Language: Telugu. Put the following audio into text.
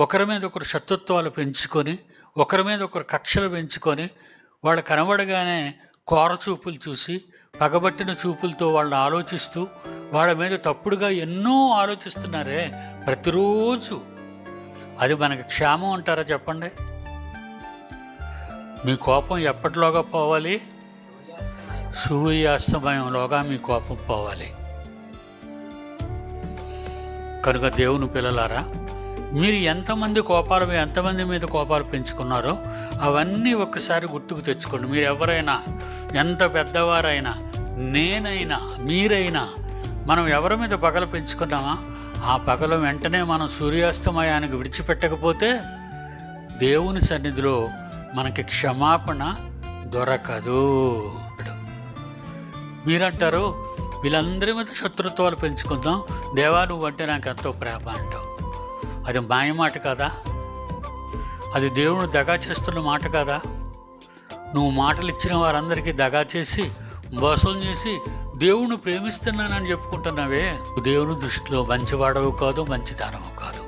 ఒకరి మీద ఒకరు శత్రుత్వాలు పెంచుకొని ఒకరి మీద ఒకరు కక్షలు పెంచుకొని వాళ్ళు కనబడగానే కోర చూపులు చూసి పగబట్టిన చూపులతో వాళ్ళని ఆలోచిస్తూ వాళ్ళ మీద తప్పుడుగా ఎన్నో ఆలోచిస్తున్నారే ప్రతిరోజు. అది మనకి క్షేమం అంటారా చెప్పండి? మీ కోపం ఎప్పటిలోగా పోవాలి? సూర్యాస్తమయంలోగా మీ కోపం పోవాలి. కనుక దేవుని పిల్లలారా మీరు ఎంతమంది కోపాలు ఎంతమంది మీద కోపాలు పెంచుకున్నారో అవన్నీ ఒక్కసారి గుర్తుకు తెచ్చుకోండి. మీరు ఎవరైనా ఎంత పెద్దవారైనా నేనైనా మీరైనా మనం ఎవరి మీద పగలు పెంచుకున్నామా? ఆ పగలు వెంటనే మనం సూర్యాస్తమయానికి విడిచిపెట్టకపోతే దేవుని సన్నిధిలో మనకి క్షమాపణ దొరకదు. మీరంటారు వీళ్ళందరి మీద శత్రుత్వాలు పెంచుకుందాం. దేవా నువ్వంటే నాకు ఎంతో ప్రేమ అంటావు. అది మాయ మాట కదా? అది దేవుడు దగా చేస్తున్న మాట కదా? నువ్వు మాటలు ఇచ్చిన వారందరికీ దగా చేసి మోసం చేసి దేవుణ్ణి ప్రేమిస్తున్నానని చెప్పుకుంటున్నావే. దేవుని దృష్టిలో మంచివాడవు కాదు మంచిదానవు కాదు.